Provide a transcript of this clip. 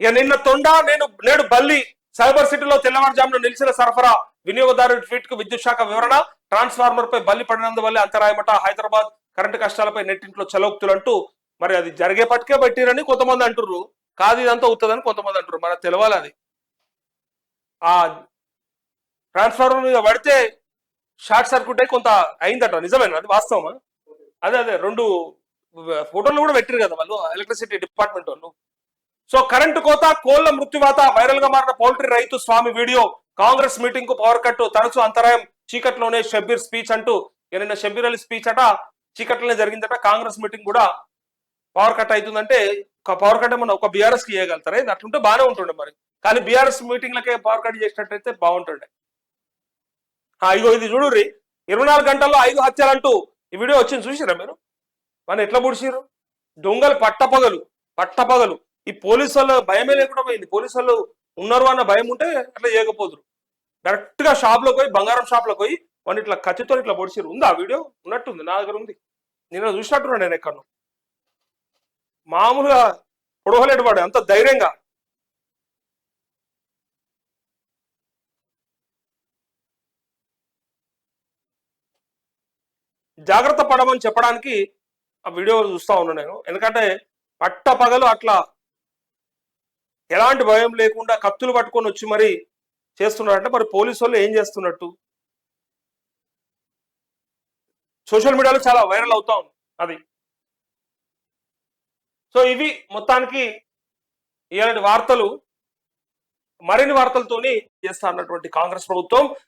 ఇక నిన్న తొండ నేను నేడు బల్లి సైబర్ సిటీలో తెల్లవారుజామున నిలిచిన సరఫరా వినియోగదారు ట్వీట్కు విద్యుత్ శాఖ వివరణ. ట్రాన్స్ఫార్మర్ పై బల్లి పడినందువల్ల అంతరాయమట. హైదరాబాద్ కరెంటు కష్టాలపై నెట్టింట్లో చలోక్తులు అంటూ మరి అది జరిగే పట్టుకే పట్టిరని కొంతమంది అంటుర్రు. కాదు ఇదంతా అవుతుందని కొంతమంది అంటారు మరి తెలవాలి అది? ఆ ట్రాన్స్ఫార్మర్ మీద పడితే షార్ట్ సర్క్యూట్ అయి కొంత అయిందట. నిజమేనా? అది వాస్తవమా? అదే అదే రెండు ఫోటోలు కూడా పెట్టారు కదా వాళ్ళు. ఎలక్ట్రిసిటీ డిపార్ట్మెంట్ వాళ్ళు. సో కరెంటు కోత కోళ్ళ మృత్యువాత వైరల్గా మారిన పౌల్ట్రీ రైతు స్వామి వీడియో. కాంగ్రెస్ మీటింగ్కు పవర్ కట్ తరచు అంతరాయం చీకట్లోనే షబ్బీర్ స్పీచ్ అంటూ ఏదైనా నిన్న షబ్బీర్ అలీ స్పీచ్ అట చీకట్లోనే జరిగిందట కాంగ్రెస్ మీటింగ్ కూడా పవర్ కట్ అవుతుందంటే ఒక పవర్ కట్ ఏమన్నా ఒక బీఆర్ఎస్కి ఇవ్వగలుగుతారా అట్లుంటే బాగానే ఉంటుండే మరి. కానీ బీఆర్ఎస్ మీటింగ్లకే పవర్ కట్ చేసినట్టయితే బాగుంటుండే. ఇగో ఇది చూడుర్రి. ఇరవై నాలుగు గంటల్లో ఐదు హత్యలు అంటూ ఈ వీడియో వచ్చింది చూసిరా మీరు? మన ఎట్లా పొడిచిర్రు దొంగలు పట్టపగలు పట్టపగలు. ఈ పోలీసు వాళ్ళ భయమే లేకుండా పోయింది. పోలీసు వాళ్ళు ఉన్నారు అన్న భయం ఉంటే అట్లా చేయకపోదురు. డైరెక్ట్గా షాప్లో పోయి బంగారం షాప్లో పోయి వాడిని ఇట్లా కత్తితో ఇట్లా పొడిచిరు ఉంది ఆ వీడియో? ఉన్నట్టుంది. నా దగ్గర ఉంది. నేను చూసినట్టున్నా నేను ఎక్కడో మామూలుగా పొడవలేడు వాడు అంత ధైర్యంగా. జాగ్రత్త పడమని చెప్పడానికి ఆ వీడియో చూస్తా ఉన్నాను నేను. ఎందుకంటే పట్ట పగలు అట్లా ఎలాంటి భయం లేకుండా కత్తులు పట్టుకొని వచ్చి మరి చేస్తున్నారంటే మరి పోలీసు వాళ్ళు ఏం చేస్తున్నట్టు? సోషల్ మీడియాలో చాలా వైరల్ అవుతా ఉంది అది. సో ఇవి మొత్తానికి ఇలాంటి వార్తలు మరిన్ని వార్తలతోని చేస్తా అన్నటువంటి కాంగ్రెస్ ప్రభుత్వం.